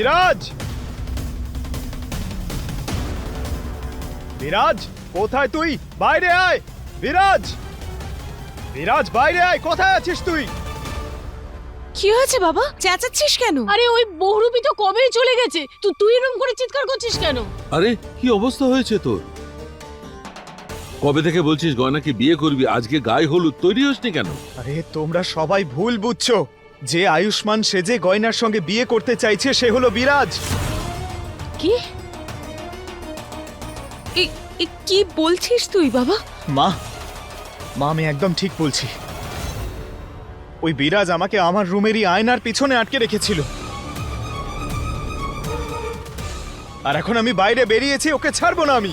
বিরাজ! বিরাজ কোথায় তুই? বাইরে আয়! বিরাজ! বিরাজ বাইরে আয়! কোথায় আছিস তুই? কি হয়েছে বাবা? চেঁচাচ্ছিস কেন? আরে ওই বহুরূপী তো কবেই চলে গেছে। তো তুই এরকম করে চিৎকার করছিস কেন? আরে কি অবস্থা হয়েছে তোর? কবে থেকে বলছিস গয়নাকে বিয়ে করবি? আজকে গায়ে হলুদ তৈরি হসনি কেন? আরে তোমরা সবাই ভুল বুঝছ। যে আয়ুষ্মান সেজে গয়নার সঙ্গে বিয়ে করতে চাইছে সে হলো বিরাজ। কি? কি বলছিস তুই বাবা? মা মা আমি একদম ঠিক বলছি। ওই বিরাজ আমাকে আমার রুমেরই আয়নার পিছনে আটকে রেখেছিল। আর এখন আমি বাইরে বেরিয়েছি ওকে ছাড়বো না আমি।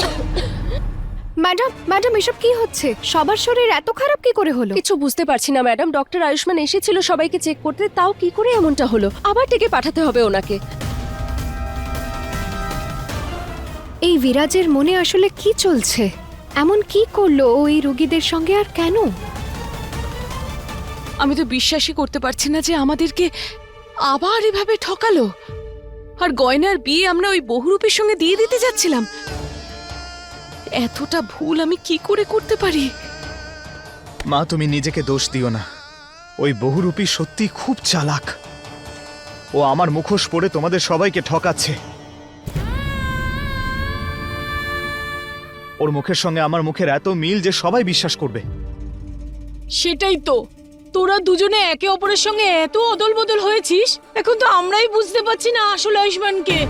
ম্যাডাম ম্যাডাম এসব কি হচ্ছে? সবার শরীর এত খারাপ কি করে হলো? কিছু বুঝতে পারছি না ম্যাডাম। ডক্টর আয়ুষ্মান এসেছিল সবাইকে চেক করতে তাও কি করে এমনটা হলো? আবার ডেকে পাঠাতে হবে ওনাকে। এই বিরাজের মনে আসলে কি চলছে? এমন কি করল ও এই রোগীদের সঙ্গে আর কেন? আমি তো বিশ্বাসই করতে পারছি না যে আমাদেরকে আবার এভাবে ঠকালো। আর গয়নার বিয়ে আমরা ওই বহুরূপীর সঙ্গে দিয়ে দিতে যাচ্ছিলাম। এতটা ভুল আমি কি করে করতে পারি? মা তুমি নিজেকে দোষ দিও না। ওই বহুরূপী সত্যি খুব চালাক। ও আমার মুখোশ পরে তোমাদের সবাইকে ঠকাচ্ছে। ওর মুখের সঙ্গে আমার মুখের এত মিল যে সবাই বিশ্বাস করবে। সেটাই তো। তোরা দুজনে একে অপরের সঙ্গে এত অদল বদল হয়েছিস এখন তো আমরাই বুঝতে পারছি না আসল আয়ুষ্মানকে।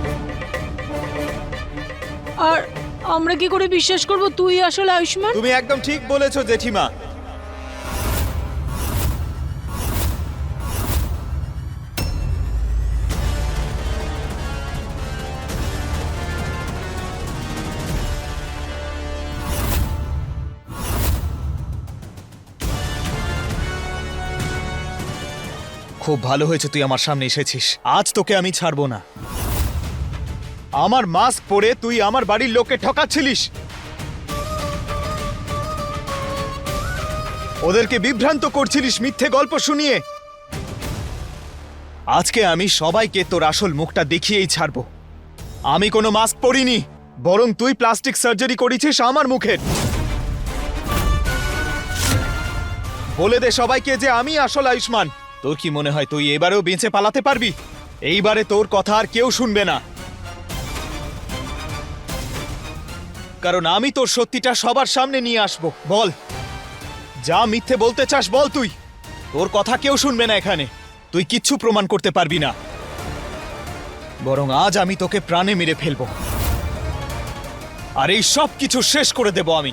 আর আমরা কি করে বিশ্বাস করব? তুই আসল আয়ুষ্মান? তুমি একদম ঠিক বলেছ জেঠিমা। খুব ভালো হয়েছে তুই আমার সামনে এসেছিস। আজ তোকে আমি ছাড়বো না। আমার মাস্ক পরে তুই আমার বাড়ির লোককে ঠকাচ্ছিলিস। ওদেরকে বিভ্রান্ত করছিলিস মিথ্যে গল্প শুনিয়ে। আজকে আমি সবাইকে তোর আসল মুখটা দেখিয়েই ছাড়ব। আমি কোনো মাস্ক পরিনি, বরং তুই প্লাস্টিক সার্জারি করেছিস আমার মুখের। বলে দে সবাইকে যে আমি আসল আয়ুষ্মান। তোর কি মনে হয় তুই এবারেও বেঁচে পালাতে পারবি? এইবারে তোর কথা আর কেউ শুনবে না। কারণ আমি তোর সত্যিটা সবার সামনে নিয়ে আসব। বল। যা মিথ্যে বলতে চাস, বল তুই। তোর কথা কেউ শুনবে না এখানে। তুই কিচ্ছু প্রমাণ করতে পারবি না। বরং আজ আমি তোকে প্রাণে মেরে ফেলব। আর এই সব কিছু শেষ করে দেব আমি।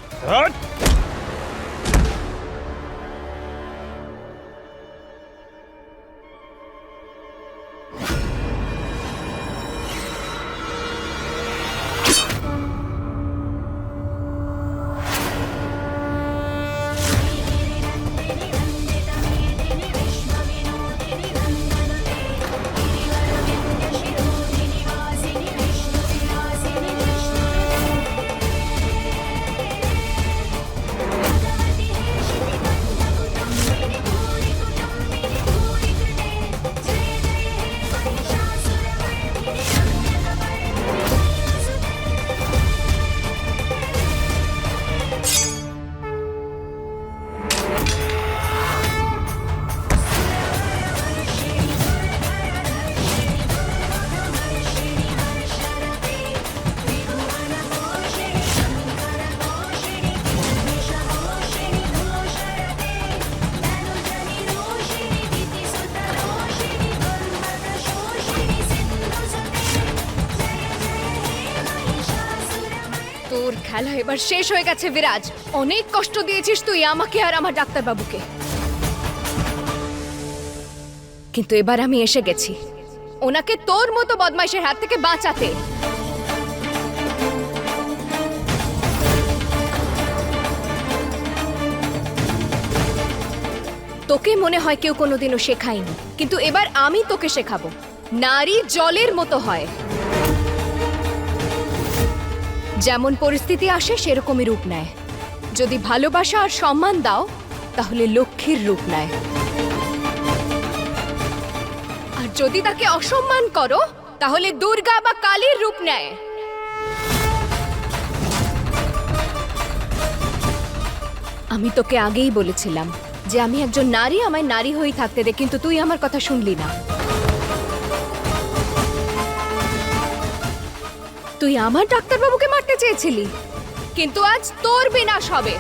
এবার শেষ হয়ে গেছে বিরাজ। অনেক কষ্ট দিয়েছিস তুই, আমাকে আর আমার ডাক্তারবাবুকে। কিন্তু এবার আমি এসে গেছি। ওনাকে তোর মতো বদমাইশের হাত থেকে বাঁচাতে। তোকে মনে হয় কেউ কোনোদিনও শেখায়নি, কিন্তু এবার আমি তোকে শেখাবো। নারী জলের মতো হয়। যেমন পরিস্থিতি আসে, সেরকমই রূপ নেয়। যদি ভালোবাসা আর সম্মান দাও, তাহলে লক্ষ্মীর রূপ নেয়। আর যদি তাকে অসম্মান করো, তাহলে দুর্গা বা কালীর রূপ নেয়। আমি তোকে আগেই বলেছিলাম যে আমি একজন নারী, আমায় নারী হয়েই থাকতে দে, কিন্তু তুই আমার কথা শুনলি না। তুই আমার ডাক্তারবাবুকে মারতে চেয়েছিলি। কিন্তু আজ তোর বিনাশ হবে।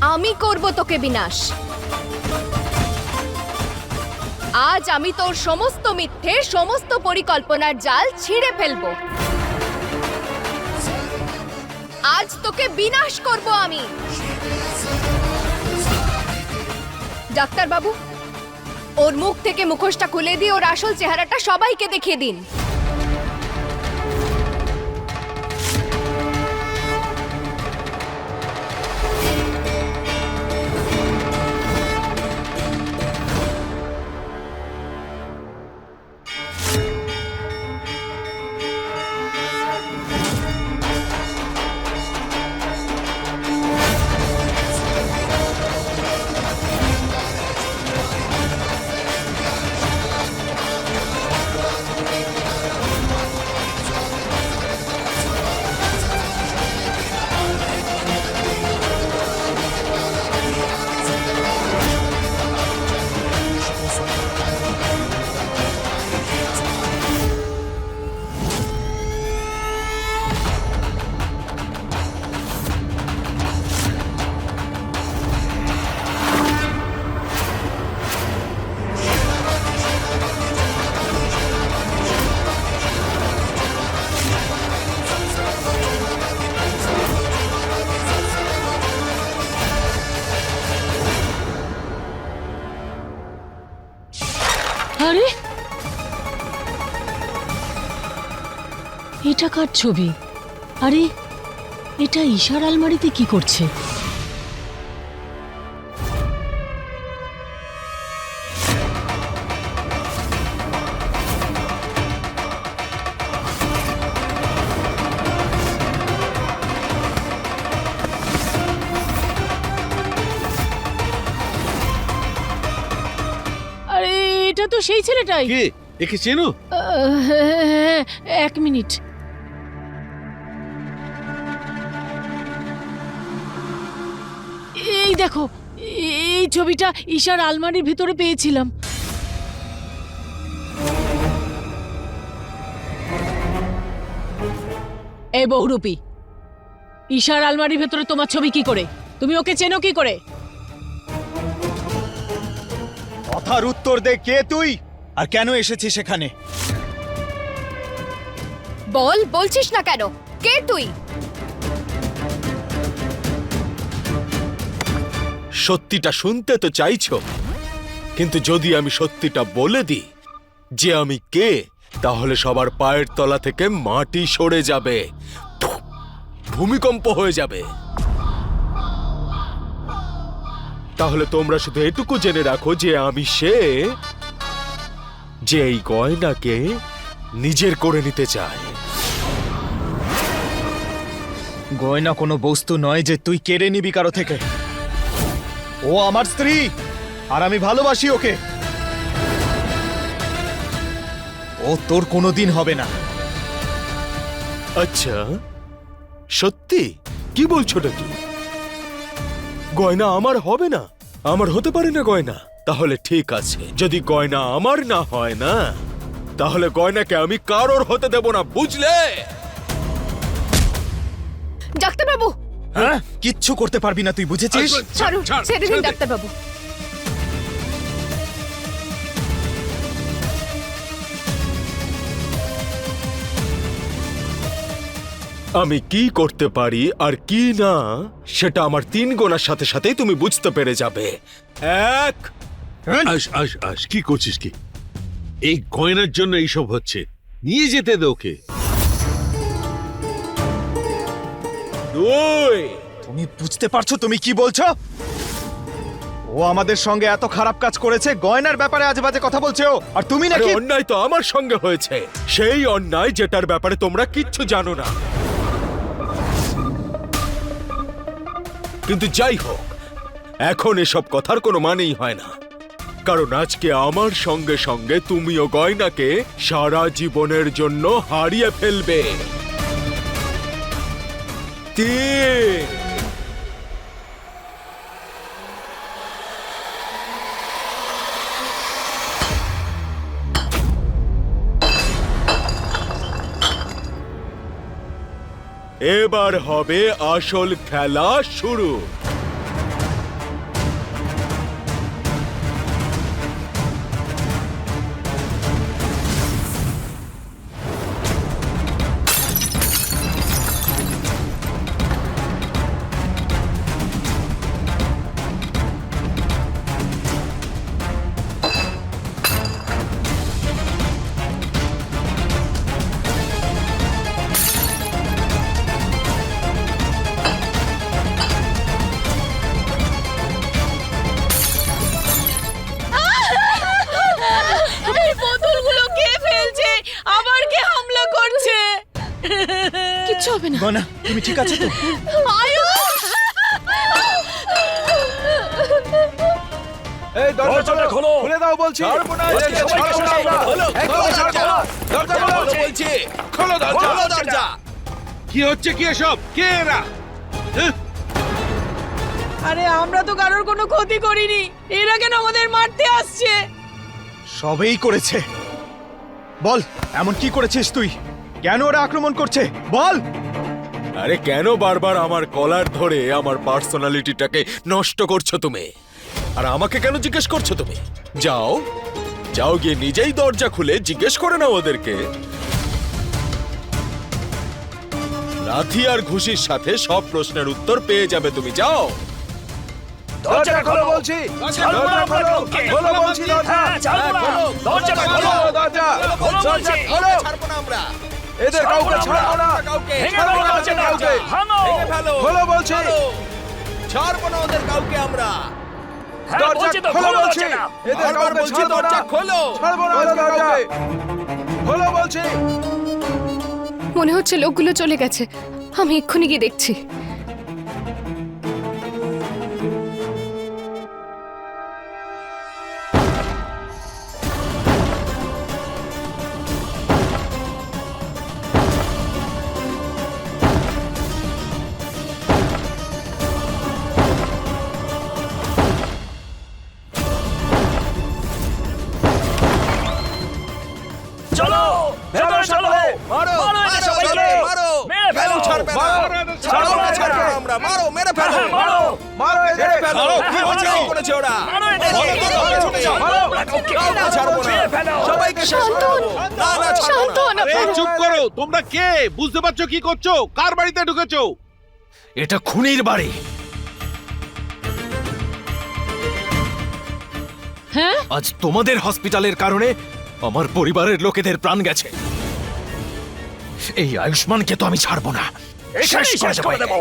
আমি করব তোকে বিনাশ। আজ আমি তোর সমস্ত মিথ্যে, সমস্ত পরিকল্পনার জাল ছিঁড়ে ফেলব। আজ তোকে বিনাশ করব আমি। ডাক্তার বাবু ওর মুখ থেকে মুখোশটা খুলে দিয়ে ওর আসল চেহারাটা সবাইকে দেখিয়ে দিন। কার ছবি। আরে এটা ঈশার আলমারিতে কি করছে? আরে এটা তো সেই ছেলেটাই। কে? একে চেনো? হ্যাঁ, এক মিনিট। এই দেখো এই ছবিটা ঈশার আলমারির ভিতরে পেয়েছিলাম। এই বহুরূপী ঈশার আলমারির ভেতরে তোমার ছবি কি করে? তুমি ওকে চেনো কি করে? কথার উত্তর দে কে তুই? আর কেন এসেছিস সেখানে? বল বলছিস না কেন? কে তুই? সত্যিটা শুনতে তো চাইছ। কিন্তু যদি আমি সত্যিটা বলে দিই, যে আমি কে, তাহলে সবার পায়ের তলা থেকে মাটি সরে যাবে। ভূমিকম্প হয়ে যাবে। তাহলে তোমরা শুধু এটুকু জেনে রাখো যে আমি সে, যে এই গয়নাকে নিজের করে নিতে চায়। গয়না কোনো বস্তু নয় যে তুই কেড়ে নিবি কারও থেকে। ও আমার স্ত্রী। আর আমি ভালোবাসি ওকে। ও তোর কোনোদিন হবে না। আচ্ছা সত্যি? কি বলছো কি গয়না আমার হবে না? আমার হতে পারে না গয়না? তাহলে ঠিক আছে। যদি গয়না আমার না হয় না তাহলে গয়নাকে আমি কারোর হতে দেব না বুঝলে? ডাক্তারবাবু হ্যাঁ? কিচ্ছু করতে পারবি না তুই বুঝেছিস? ছাড়ুন ছেড়ে দিন ডাক্তারবাবু। আমি কি করতে পারি আর কি না সেটা আমার তিন গোনার সাথে সাথেই তুমি বুঝতে পেরে যাবে। এক। আস আস আস কি করছিস কি? এই গয়নার জন্য এইসব হচ্ছে। নিয়ে যেতে দে ওকে। দুই। তুমি বুঝতে পারছ তুমি কি বলছো? ও আমাদের সঙ্গে এত খারাপ কাজ করেছে গয়নার ব্যাপারে আজে বাজে কথা বলছে আর তুমি আরে নাকি অন্যায় তো আমার সঙ্গে হয়েছে। সেই অন্যায় যেটার ব্যাপারে তোমরা কিচ্ছু জানো না। কিন্তু যাই হোক এখন এসব কথার কোনো মানেই হয় না। কারণ আজকে আমার সঙ্গে সঙ্গে তুমিও গয়নাকে সারা জীবনের জন্য হারিয়ে ফেলবে। তিন এবার হবে আসল খেলা শুরু। কিচ্ছু হবে না তুমি ঠিক আছে তো? এই দরজাটা খোলো খুলে। দাও বলছি। কি হচ্ছে কি এসব? কে এরা? হ্যাঁ? আরে আমরা তো কারোর কোনো ক্ষতি করিনি। এরা কেন আমাদের মারতে আসছে? সবেই করেছে। বল এমন কি করেছিস তুই? কেন ওরা আক্রমণ করছে? বল! আরে কেন বারবার আমার কলার ধরে আমার পার্সোনালিটিটাকে নষ্ট করছ তুমি? আর আমাকে কেন জিজ্ঞেস করছ তুমি? যাও যাও গিয়ে নিজেই দরজা খুলে জিজ্ঞেস করে নাও ওদেরকে। লাথি আর ঘুষির সাথে সব প্রশ্নের উত্তর পেয়ে যাবে তুমি যাও। দরজাটা খোলো বলছি। দরজা খোলো খোলো। বলছি। দরজা। হ্যাঁ, খোলো। দরজাটা খোলো। দরজা। দরজা খোলো এদের কাউকে ছাড়বো না ছাড়বো না এদের কাউকে খোলো বলছি। ছাড়বো না ওদের কাউকে আমরা। দরজা খোলো বলছি। এদের কাউকে ছাড়বো না। খোলো। ছাড়বো না কাউকে। খোলো বলছি। মনে হচ্ছে লোকগুলো চলে গেছে। আমি এক্ষুনি গিয়ে দেখছি। মারো ফেলো কি হচ্ছে। কি করেছে ওরা? সবাইকে শেষ করো। না না শান্ত না। এই চুপ করো তোমরা কে? বুঝতে পারছ কি করছ? কার বাড়িতে ঢুকেছো? এটা খুনির বাড়ি। হ্যাঁ? আজ তোমাদের হসপিটালের কারণে আমার পরিবারের লোকেদের প্রাণ গেছে। এই আয়ুষ্মানকে তো আমি ছাড়বো না। শেষ করে দেবো।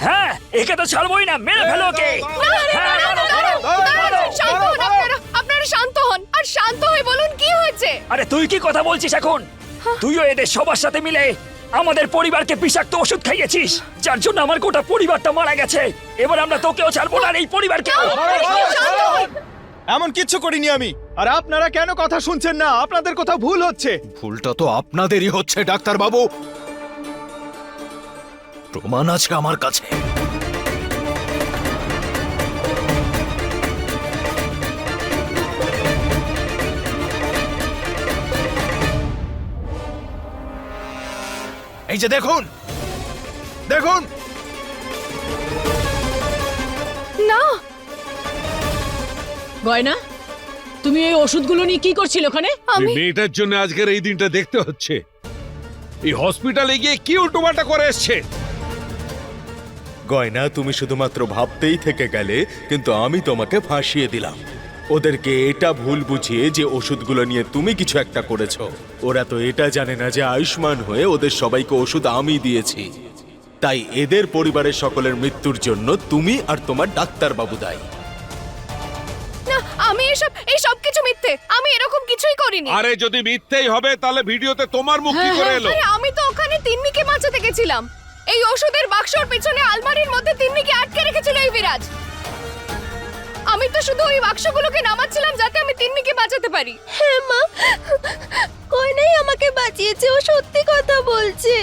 হ্যাঁ একে তো ছাড়বোই না মেরে ফেলো ওকে। হ্যাঁ। আপনারা শান্ত হন আর শান্ত হয়ে বলুন কি হয়েছে? আরে তুই কি কথা বলছিস এখন? তুইও এদের সবার সাথে মিলে আমাদের পরিবারকে বিষাক্ত ওষুধ খাইয়েছিস যার জন্য আমার গোটা পরিবারটা মারা গেছে। এবার আমরা তোকেও ছাড়বো না আর এই পরিবারকেও। শান্ত হন এমন কিচ্ছু করিনি আমি। আর আপনারা কেন কথা শুনছেন না? আপনাদের কোথাও ভুল হচ্ছে। ভুলটা তো আপনাদেরই হচ্ছে ডাক্তার বাবু প্রমাণ আছে আমার কাছে। এই যে দেখুন দেখুন। না। গয়না তুমি এই ওষুধগুলো নিয়ে কি করছিল ওখানে? এই আমি মেয়েটার জন্য আজকের এই দিনটা দেখতে হচ্ছে। এই হসপিটালে গিয়ে কি উল্টোপাল্টা করে এসছে? গয়না তুমি শুধুমাত্র ভাবতেই থেকে গেলে কিন্তু আমি তোমাকে ফাঁসিয়ে দিলাম। ওদেরকে এটা ভুল বুঝিয়ে যে ওষুধগুলো নিয়ে তুমি কিছু একটা করেছ। ওরা তো এটা জানে না যে আয়ুষ্মান হয়ে ওদের সবাইকে ওষুধ আমি দিয়েছি। তাই এদের পরিবারের সকলের মৃত্যুর জন্য তুমি আর তোমার ডাক্তার বাবু দায়ী। না আমি এসব এই সব কিছু মিথ্যে। আমি এরকম কিছুই করিনি। আরে যদি মিথ্যেই হবে তাহলে ভিডিওতে তোমার মুখ কি করে এলো? আরে আমি তো ওখানে তিন্নিকে বাঁচাতে গেছিলাম। এই ওষুধের বাক্সর পেছনে আলমারির মধ্যে তিন্নিকে আটকে রেখেছিল এই বিরাজ। আমি তো শুধু ওই বাক্সগুলোকে নামাচ্ছিলাম যাতে আমি তিন্নিকে বাঁচাতে পারি। হ্যাঁ মা। কইনাই আমাকে বাঁচিয়েছে ও সত্যি কথা বলছে।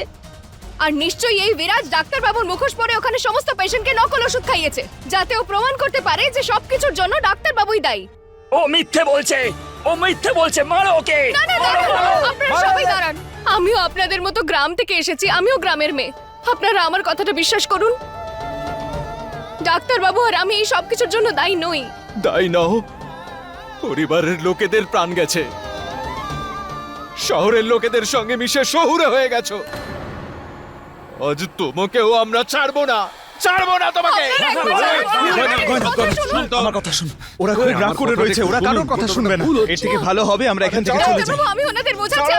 আর নিশ্চয়ই এই বিরাজ ডাক্তার বাবুর মুখোশ পরে ওখানে সমস্ত পেশেন্টকে নকল ওষুধ খাইয়েছে যাতে ও প্রমাণ করতে পারে যে সবকিছুর জন্য ডাক্তার বাবুই দায়ী। ও মিথ্যে বলছে। ও মিথ্যে বলছে। মারো ওকে। না না আপনারা সবাই দাঁড়ান। আমিও আপনাদের মতো গ্রাম থেকে এসেছি আমিও গ্রামের মেয়ে। আপনারা আমার কথাটা বিশ্বাস করুন। ডাক্তার বাবু আর আমি এই সব কিছুর জন্য দায়ী নই। দায়ী নও। পরিবারের লোকেদের প্রাণ গেছে। শহরের লোকেদের সঙ্গে মিশে শহুরে হয়ে গেছো। আজ তোমাকেও আমরা ছাড়বো না। ছাড়বো না তোমাকে! আমার কথা শুন। ওরা খুব রাগ করে রয়েছে ওরা কারোর কথা শুনবে না। এর থেকে ভালো হবে আমরা এখান থেকে চলে যাই। আমি ওনাদের বোঝাচ্ছি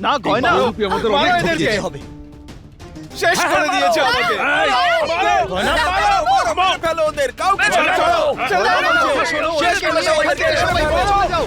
না গয়না আমাদের অনেক হবে। শেষ করে দিয়েছে আমাকে ফেলো ওদের কাউকে শেষ করে দাও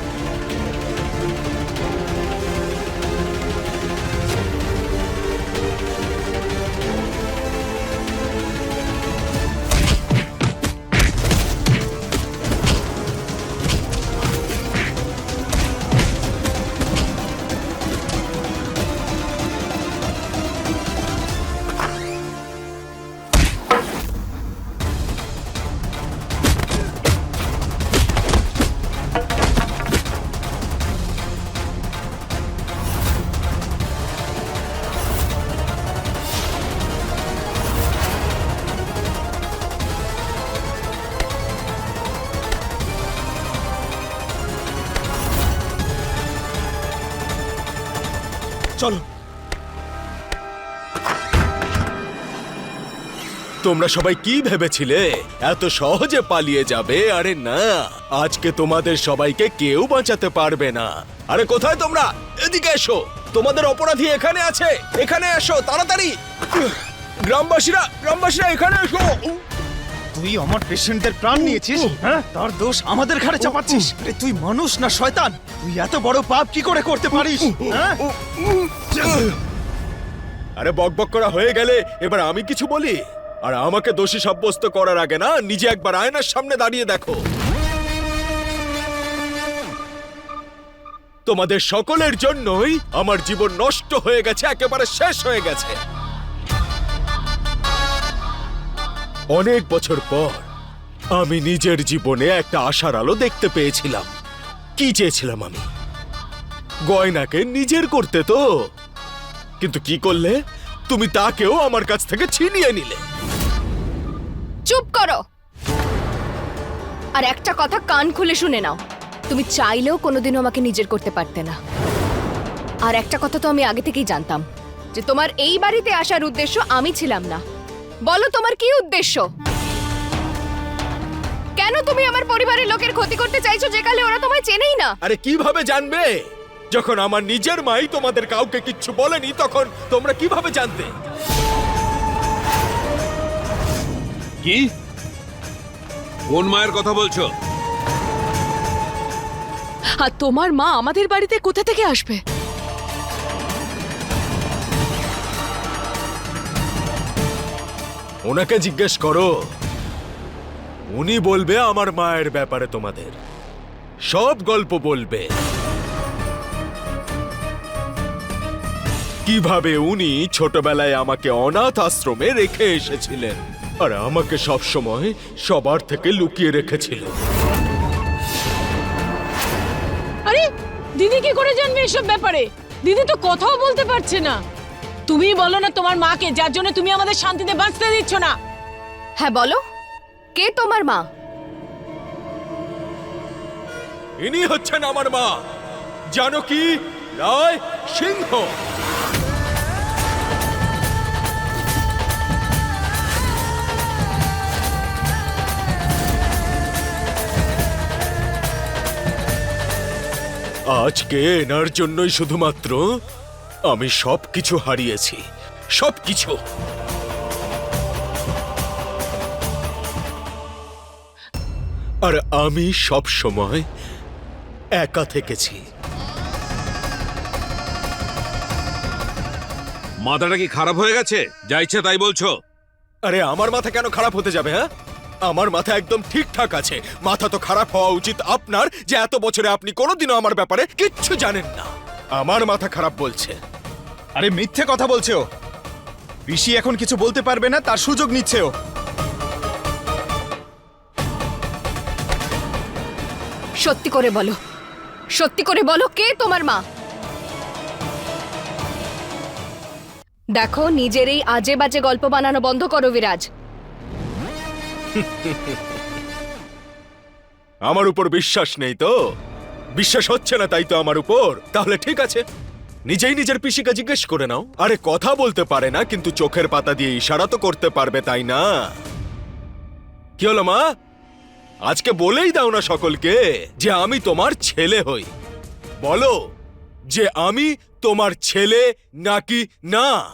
তোমরা সবাই কি ভেবেছিলে? এত সহজে পালিয়ে যাবে? আরে না আজকে তোমাদের সবাইকে কেউ বাঁচাতে পারবে না। আরে কোথায় তোমরা? এদিকে এসো। তোমাদের অপরাধী এখানে আছে। এখানে এসো তাড়াতাড়ি। গ্রামবাসীরা গ্রামবাসীরা এখানে এসো। তুই আমার পেশেন্টদের প্রাণ নিয়েছিস? হ্যাঁ? তার দোষ আমাদের ঘাড়ে চাপাচ্ছিস। আরে তুই মানুষ না শয়তান? তুই এত বড় পাপ কি করে করতে পারিস? হ্যাঁ? আরে বকবক করা হয়ে গেলে এবার আমি কিছু বলি? আর আমাকে দোষী সাব্যস্ত করার আগে না, নিজে একবার আয়নার সামনে দাঁড়িয়ে দেখো। তোমাদের সকলের জন্যই আমার জীবন নষ্ট হয়ে গেছে, একেবারে শেষ হয়ে গেছে। অনেক বছর পর আমি নিজের জীবনে একটা আশার আলো দেখতে পেয়েছিলাম। কি চেয়েছিলাম আমি? গয়নাকে নিজের করতে তো। কিন্তু কি করলে? তুমি তাকেও আমার কাছ থেকে ছিনিয়ে নিলে। চুপ করো। আর একটা কথা কান খুলে শুনে নাও। তুমি চাইলেও কোনোদিনও আমাকে নিজের করতে পারতে না। আর একটা কথা তো আমি আগে থেকেই জানতাম, যে তোমার এই বাড়িতে আসার উদ্দেশ্য আমি ছিলাম না। বলো তোমার কি উদ্দেশ্য? কেন তুমি আমার পরিবারের লোকের ক্ষতি করতে চাইছো যে কালে ওরা তোমায় চেনেই না? আরে কীভাবে জানবে? যখন আমার নিজের মাই তোমাদের কাউকে কিচ্ছু বলেনি, তখন তোমরা কীভাবে জানতে? কি? কোন মায়ের কথা বলছো? আর তোমার মা আমাদের বাড়িতে কোথা থেকে আসবে? ওনাকে জিজ্ঞেস করো। উনি বলবে আমার মায়ের ব্যাপারে তোমাদের। সব গল্প বলবে। কীভাবে উনি ছোটবেলায় আমাকে অনাথ আশ্রমে রেখে এসেছিলেন? আর আমাকে সব সময় সবার থেকে লুকিয়ে রেখেছিল। আরে দিদি কি করে জানবে এসব ব্যাপারে? দিদি তো কথাও বলতে পারছে না। তুমি বলো না তোমার মাকে যার জন্য তুমি আমাদের শান্তিতে বাঁচতে দিচ্ছ না। হ্যাঁ বলো। কে তোমার মা? ইনি হচ্ছেন আমার মা। জানকী রায় সিংহ। আজকে এনার জন্যই শুধুমাত্র আমি সব কিছু হারিয়েছি। সব কিছু আর আমি সব সময় একা থেকেছি। মাথাটা কি খারাপ হয়ে গেছে? যা ইচ্ছে তাই বলছো। আরে আমার মাথা কেন খারাপ হতে যাবে হ্যাঁ? আমার মাথা একদম ঠিকঠাক আছে। মাথা তো খারাপ হওয়া উচিত আপনার যে এত বছরে আপনি কোনোদিনও আমার ব্যাপারে কিচ্ছু জানেন না। আমার মাথা খারাপ বলছে। আরে মিথ্যে কথা বলছে ও। পিসি এখন কিছু বলতে পারবে না তার সুযোগ নিচ্ছে ও। সত্যি করে বলো। সত্যি করে বলো কে তোমার মা? দেখো নিজের এই আজে বাজে গল্প বানানো বন্ধ করো বিরাজ। আমার উপর বিশ্বাস নেই তো? বিশ্বাস হচ্ছে না তাই তো আমার উপর। তাহলে ঠিক আছে, নিজেই নিজের পিসিকে জিজ্ঞেস করে নাও। আরে কথা বলতে পারে না, কিন্তু চোখের পাতা দিয়ে ইশারা তো করতে পারবে, তাই না? কি হলো মা? আজকে বলেই দাও না সকলকে যে আমি তোমার ছেলে হই। বলো যে আমি তোমার ছেলে নাকি না?